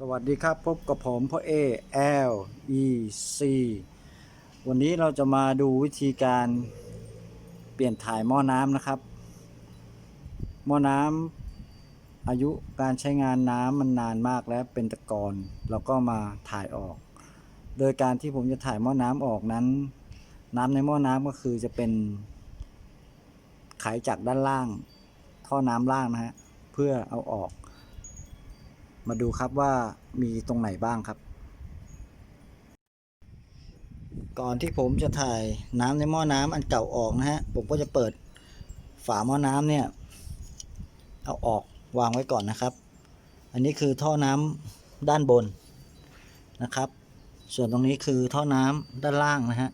สวัสดีครับ พบกับผมพ่อเอ L E C วันนี้เราจะมาดูวิธีการเปลี่ยนถ่ายหม้อน้ำนะครับ หม้อน้ำอายุการใช้งานน้ำมันนานมากแล้วเป็นตะกอนเราก็มาถ่ายออก โดยการที่ผมจะถ่ายหม้อน้ำออกนั้น น้ำในหม้อน้ำก็คือจะเป็นไขจากด้านล่าง ท่อน้ำล่างนะฮะเพื่อเอาออก มาดูครับว่ามีตรงไหนบ้างครับ ก่อนที่ผมจะถ่ายน้ำในหม้อน้ำอันเก่าออกนะฮะ ผมก็จะเปิดฝาหม้อน้ำเนี่ย เอาออกวางไว้ก่อนนะครับ อันนี้คือท่อน้ำด้านบนนะครับ ส่วนตรงนี้คือท่อน้ำด้านล่างนะฮะ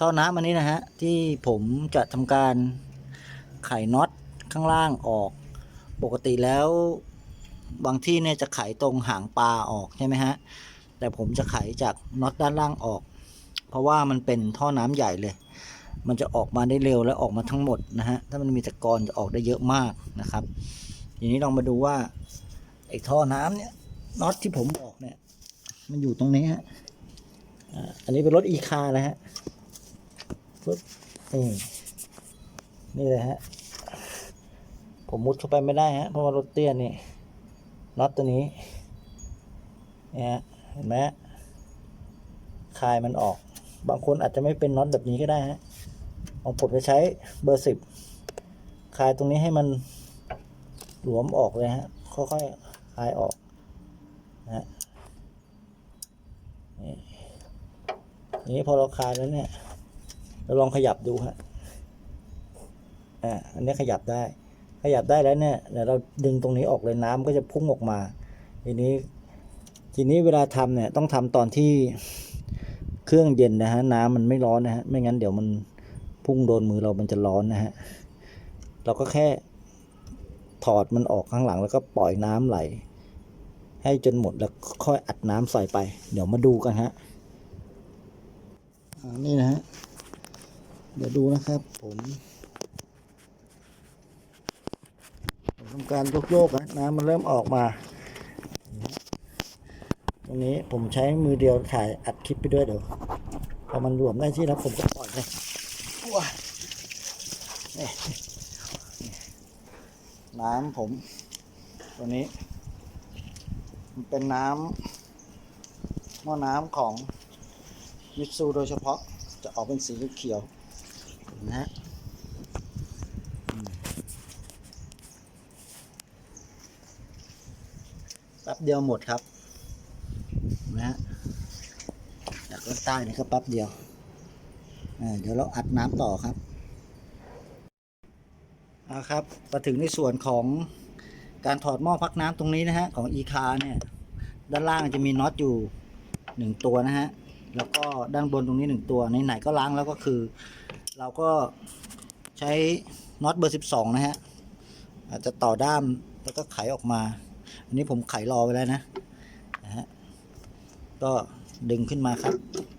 ท่อน้ำอันนี้นะฮะที่ผมจะทำการไขน็อตข้างล่างออก ปกติแล้ว บางที่เนี่ยจะไขตรงหางปลาออกใช่ไหมฮะ แต่ผมจะไขจากน็อตด้านล่างออก เพราะว่ามันเป็นท่อน้ำใหญ่เลย มันจะออกมาได้เร็วและออกมาทั้งหมดนะฮะ ถ้ามันมีตะกอนจะออกได้เยอะมากนะครับ ทีนี้ลองมาดูว่าไอ้ท่อน้ำเนี่ยน็อตที่ผมบอกเนี่ย มันอยู่ตรงนี้ฮะอันนี้เป็นรถอีคานะฮะปึ๊บนี่นี่เลยฮะผมมุดเข้าไปไม่ได้ฮะเพราะว่ารถเตี้ยนี่ น็อตตัวนี้เนี่ยฮะเห็นไหมฮะคลายมันออก บางคนอาจจะไม่เป็นน็อตแบบนี้ก็ได้ฮะของผมจะใช้เบอร์สิบคลายตรงนี้ให้มันหลวมออกเลยฮะ ค่อยๆคลายออกนะฮะนี่นี่พอเราคลายแล้วเนี่ย เราลองขยับดูฮะ อ่า อันนี้ขยับได้ ขยับได้แล้วเนี่ยเดี๋ยวเราดึงตรงนี้ออกเลยน้ำก็จะพุ่งออกมา ทีนี้ทีนี้เวลาทำเนี่ยต้องทำตอนที่เครื่องเย็นนะฮะน้ำมันไม่ร้อนนะฮะไม่งั้นเดี๋ยวมันพุ่งโดนมือเรามันจะร้อนนะฮะเราก็แค่ถอดมันออกข้างหลังแล้วก็ปล่อยน้ำไหล ให้จนหมดแล้วค่อยอัดน้ำใส่ไป เดี๋ยวมาดูกันฮะนี่นะฮะเดี๋ยวดูนะครับผม ผม ทำการโยกๆนะน้ำมันเริ่มออกมา ตรงนี้ผมใช้มือเดียวถ่ายอัดคลิปไปด้วยเดี๋ยวพอมันรวมได้ที่แล้วผมก็ปล่อยเลยว้าน้ำผม ตัวนี้ มันเป็นน้ำหม้อน้ำของมิตซูโดยเฉพาะจะออกเป็นสีเขียวนะฮะ แป๊บ เดียวหมดครับนะฮะจากด้านใต้นี่ก็แป๊บเดียวอ่าเดี๋ยวเราอัดน้ำต่อครับเอาครับมาถึงในส่วนของการถอดหม้อพักน้ำตรงนี้นะฮะของ e คาเนี่ยด้านล่างจะมีน็อตอยู่หนึ่งตัวนะฮะแล้วก็ด้านบนตรงนี้หนึ่งตัวไหนๆก็ล้างแล้วก็คือ เราก็ใช้น็อตเบอร์สิบสองนะฮะอาจจะต่อด้ามแล้วก็ไขออกมา อันนี้ผมไขรอไว้แล้วนะนะฮะก็ดึงขึ้นมาครับ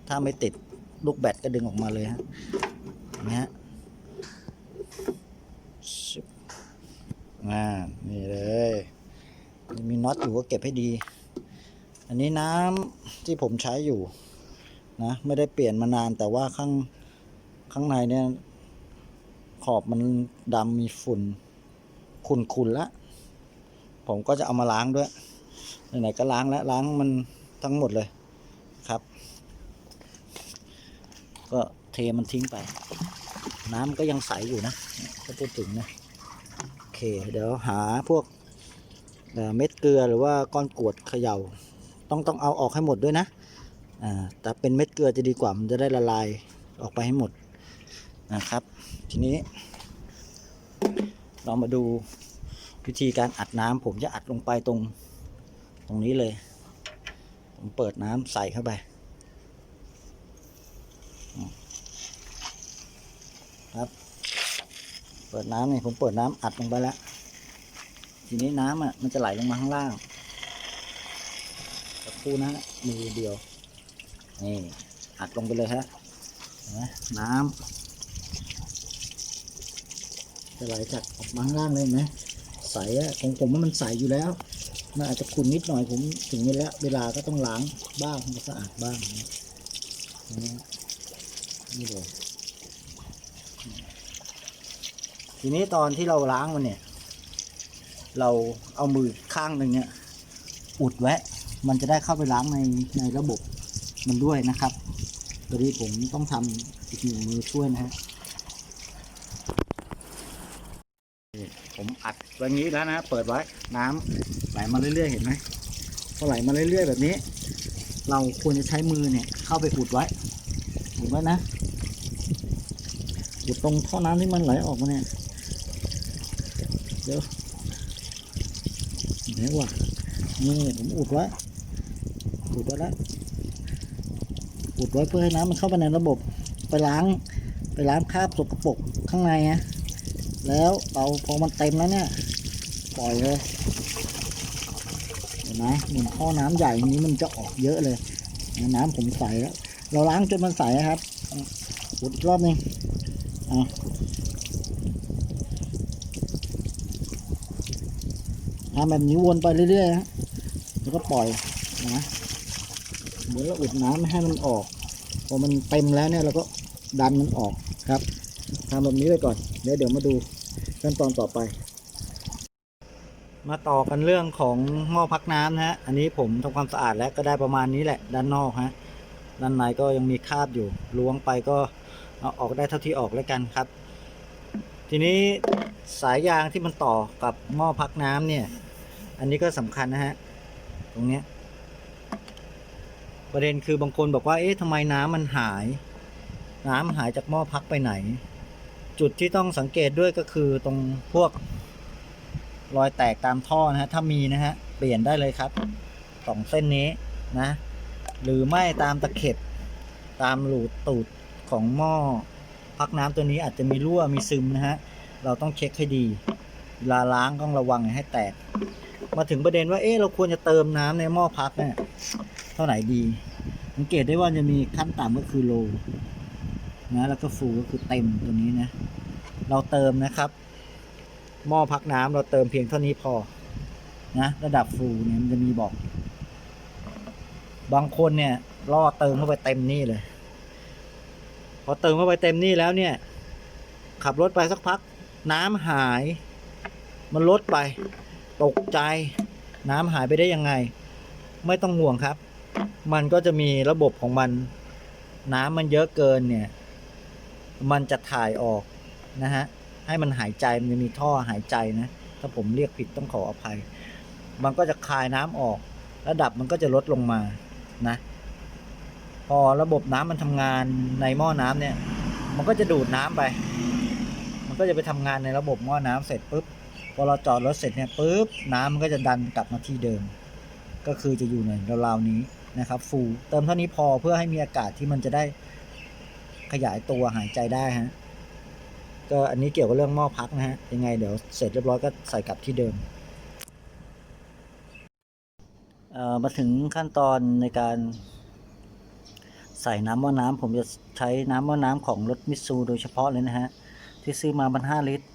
ถ้าไม่ติดลูกแบตก็ดึงออกมาเลยฮะเห็นะฮะอ่านี่เลยมีน็อตอยู่ก็เก็บให้ดี อันนี้น้ำที่ผมใช้อยู่นะไม่ได้เปลี่ยนมานานแต่ว่าข้างข้างในเนี่ยขอบมันดำมีฝุ่น ขุ่นๆแล้ว ผมก็จะเอามาล้างด้วยไหนๆก็ล้างแล้วล้างมันทั้งหมดเลยครับ ก็เทมันทิ้งไป น้ำก็ยังใสอยู่นะก็พูดถึงนะโอเค เดี๋ยวหาพวกเเม็ดเกลือหรือว่าก้อนกรวดเขย่า ต้องต้องเอาออกให้หมดด้วยนะแต่เป็นเม็ดเกลือจะดีกว่ามันจะได้ละลายออกไปให้หมดนะครับ ทีนี้ เรามาดู วิธีการอัดน้ำผมจะอัดลงไปตรง ตรงนี้เลย ผมเปิดน้ำใส่เข้าไป ครับ เปิดน้ำนี่ผมเปิดน้ำอัดลงไปแล้ว ทีนี้น้ำอะมันจะไหลลงมาข้างล่างสักคู่นะมือเดียวนี่อัดลงไปเลยฮะน้ำจะไหลจากออกมาข้างล่างเลยไหม ใสอะของผมว่ามันใสอยู่แล้ว มันอาจจะขุ่นนิดหน่อยผมถึงเวลาเวลาก็ต้องล้างบ้างให้สะอาดบ้างนี่นี่เลยทีนี้ตอนที่เราล้างมันเนี่ย เราเอามือข้างหนึ่งเนี่ย อุดไว้มันจะได้เข้าไปล้างในในระบบมันด้วยนะครับตอนนี้ผมต้องทำอีกหนึ่งมือช่วยนะฮะนี่ผม อย่างนี้แล้วนะเปิดไว้น้ำไหลมาเรื่อยๆเห็นไหมพอไหลมาเรื่อยๆแบบนี้ เราควรจะใช้มือเนี่ยเข้าไปอุดไว้อุดไว้นะอุดตรงท่อน้ำที่มันไหลออกมาเนี่ยเดี๋ยวไหนวะนี่ผมอุดไว้อุดไว้แล้วอุดไว้เพื่อให้น้ำมันเข้าไปในระบบไปล้างไปล้างคราบสกปรกข้างในนะแล้วเราพอมันเต็มแล้วเนี่ย ปล่อยเลยเห็นไหมเหมือนท่อน้ำใหญ่นี้มันจะออกเยอะเลย น้ำผมใสแล้วเราล้างจนมันใสครับอุดอีกรอบนึงอะทำแบบนี้วนไปเรื่อยๆนะแล้วก็ปล่อยนะเหมือนเราอุดน้ำไม่ให้มันออก พอมันเต็มแล้วเนี่ยเราก็ดันมันออกครับทำแบบนี้ไปก่อน เดี๋ยวเดี๋ยวมาดูขั้นตอนต่อไป มาต่อกันเรื่องของหม้อพักน้ำนะฮะ อันนี้ผมทำความสะอาดแล้วก็ได้ประมาณนี้แหละ ด้านนอกฮะ ด้านในก็ยังมีคราบอยู่ ล้วงไปก็เอาออกได้เท่าที่ออกแล้วกันครับ ทีนี้สายยางที่มันต่อกับหม้อพักน้ำเนี่ย อันนี้ก็สำคัญนะฮะ ตรงเนี้ย ประเด็นคือบางคนบอกว่า เอ๊ะทำไมน้ำมันหาย น้ำหายจากหม้อพักไปไหน จุดที่ต้องสังเกตด้วยก็คือตรงพวก รอยแตกตามท่อนะฮะถ้ามีนะฮะเปลี่ยนได้เลยครับสองเส้นนี้นะ หรือไม่ตามตะเข็บตามหลูดตูดของหม้อพักน้ำตัวนี้อาจจะมีรั่วมีซึมนะฮะ เราต้องเช็คให้ดีเวลาล้างต้องระวังให้แตก มาถึงประเด็นว่าเอ๊ะเราควรจะเติมน้ำในหม้อพักเนี่ยเท่าไหร่ดี สังเกตได้ว่าจะมีขั้นต่ำก็คือโลนะแล้วก็ฟูก็คือเต็มตัวนี้นะ เราเติมนะครับ หม้อพักน้ำเราเติมเพียงเท่านี้พอ นะ ระดับฟูเนี่ยมันจะมีบอก บางคนเนี่ยล่อเติมเข้าไปเต็มนี่เลย พอเติมเข้าไปเต็มนี่แล้วเนี่ย ขับรถไปสักพัก น้ำหาย มันลดไป ตกใจ น้ำหายไปได้ยังไง ไม่ต้องห่วงครับ มันก็จะมีระบบของมัน น้ำมันเยอะเกินเนี่ย มันจะถ่ายออกนะฮะ ให้มันหายใจมันจะมีท่อหายใจนะ ถ้าผมเรียกผิดต้องขออภัย มันก็จะคายน้ำออก ระดับมันก็จะลดลงมานะ พอระบบน้ำมันทำงานในหม้อน้ำเนี่ย มันก็จะดูดน้ำไป มันก็จะไปทำงานในระบบหม้อน้ำเสร็จปุ๊บพอเราจอดรถเสร็จเนี่ยปุ๊บน้ำมันก็จะดันกลับมาที่เดิม ก็คือจะอยู่ในราวๆนี้นะครับ ฟูเติมเท่านี้พอเพื่อให้มีอากาศที่มันจะได้ขยายตัวหายใจได้ฮะ ก็อันนี้เกี่ยวกับเรื่องหม้อพักนะฮะ ยังไงเดี๋ยวเสร็จเรียบร้อยก็ใส่กลับที่เดิม มาถึงขั้นตอนในการใส่น้ำหม้อน้ำผมจะใช้น้ำหม้อน้ำของรถมิซูโดยเฉพาะเลยนะฮะ ที่ซื้อมามันห้าลิตร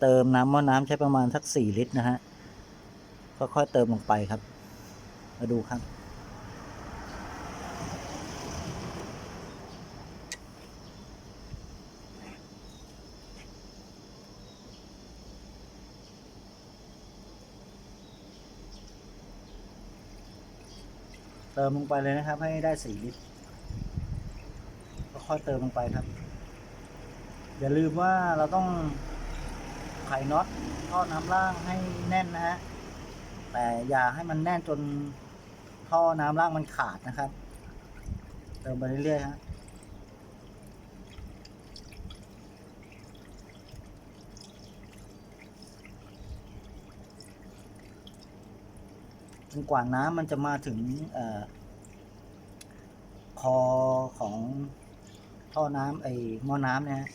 เติมน้ำหม้อน้ำใช้ประมาณสักสี่ลิตรนะฮะ ค่อยๆเติมลงไปครับ มาดูครับ เติมลงไปเลยนะครับ ให้ได้สี่ลิตรค่อยเติมลงไปครับ อย่าลืมว่าเราต้องไขน็อตท่อน้ำล่างให้แน่นนะฮะแต่อย่าให้มันแน่นจนท่อน้ำล่างมันขาดนะครับ เติมไปเรื่อยๆฮะ จนกว่าน้ำมันจะมาถึงอคอของท่อน้ำไอหม้อน้ำเนี่ยฮะ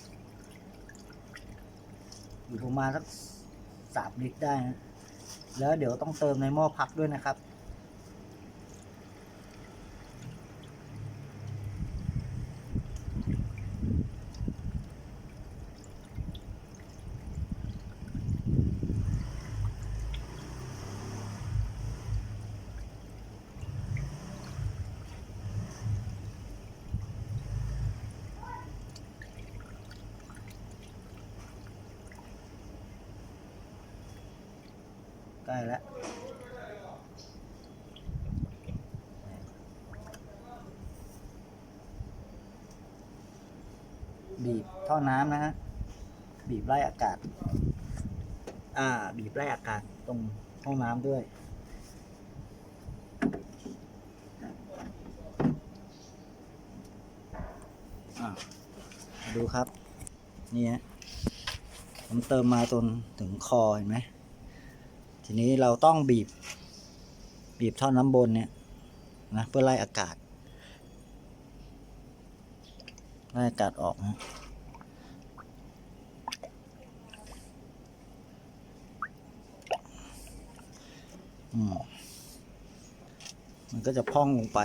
อยู่ประมาณสักสามลิตรได้นะแล้วเดี๋ยวต้องเติมในหม้อพักด้วยนะครับ ใกล้แล้วบีบท่อน้ำนะฮะ บีบไล่อากาศ อ่า บีบไล่อากาศตรงห้องน้ำด้วยอ่าดูครับ นี่ฮะผมเติมมาจนถึงคอเห็นไหม ทีนี้เราต้องบีบ บีบท่อน้ำบนเนี่ยนะเพื่อไล่อากาศไล่อากาศออกนะมมันก็จะพองลงไป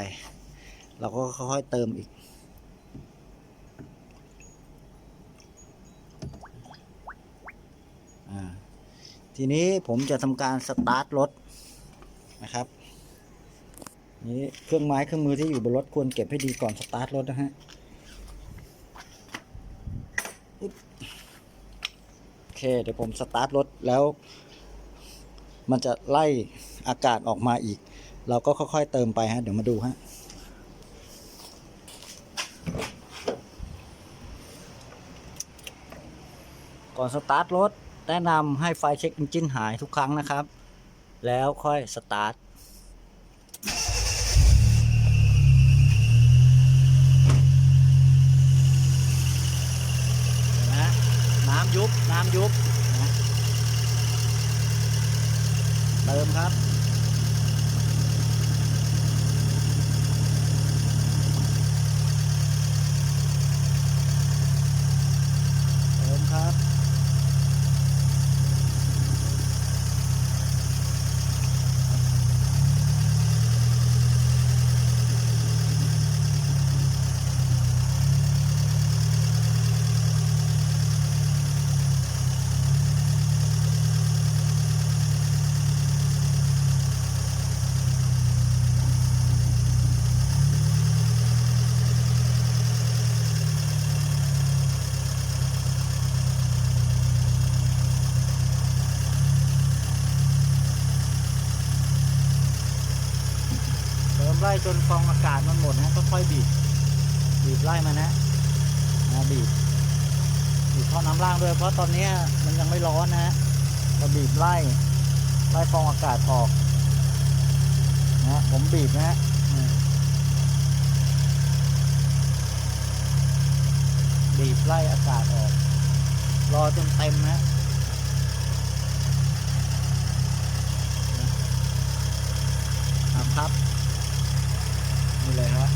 เราก็ค่อยๆเติมอีก ทีนี้ผมจะทำการสตาร์ทรถนะครับนี่เครื่องไม้เครื่องมือที่อยู่บนรถควรเก็บให้ดีก่อนสตาร์ทรถนะฮะโอเค เดี๋ยวผมสตาร์ทรถแล้ว มันจะไล่อากาศออกมาอีก เราก็ค่อยๆเติมไปฮะ เดี๋ยวมาดูฮะก่อนสตาร์ทรถ แนะนำให้ไฟเช็คอินจินหายทุกครั้งนะครับ แล้วค่อยสตาร์ทนะน้ำยุบ น้ำยุบนะเติมครับ จนฟองอากาศมันหมดนะก็ค่อยบีบบีบไล่มานะนะบีบบีบท่อน้ำล่างด้วย เพราะตอนนี้มันยังไม่ร้อนนะฮะเราบีบไล่ไล่ฟองอากาศออกนะผมบีบนะฮะบีบไล่อากาศออก รอจนเต็มนะอะครับ นี่เลยฮะ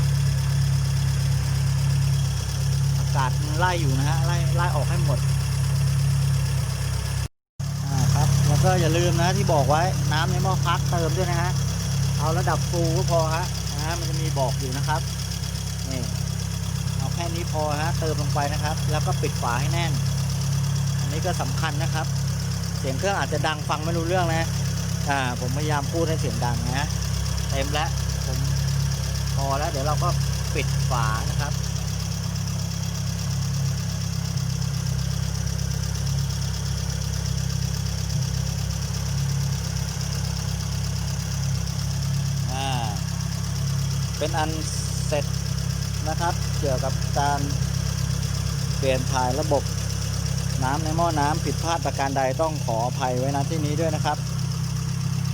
อากาศไล่อยู่นะฮะไล่ไล่ออกให้หมดอ่าครับแล้วก็อย่าลืมนะที่บอกไว้น้ำในหม้อพักเติมด้วยนะฮะเอาระดับฟูก็พอฮะนะฮะมันจะมีบอกอยู่นะครับนี่เอาแค่นี้พอฮะเติมลงไปนะครับ แล้วก็ปิดฝาให้แน่น อันนี้ก็สำคัญนะครับ เสียงเครื่องอาจจะดังฟังไม่รู้เรื่องนะอ่าผมพยายามพูดให้เสียงดังนะเต็มแล้ว พอแล้วเดี๋ยวเราก็ปิดฝานะครับอ่าเป็นอันเสร็จนะครับ เกี่ยวกับการเปลี่ยนถ่ายระบบน้ำในหม้อน้ำผิดพลาดประการใดต้องขออภัยไว้ณที่นี้ด้วยนะครับ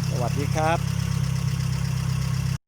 สวัสดีครับ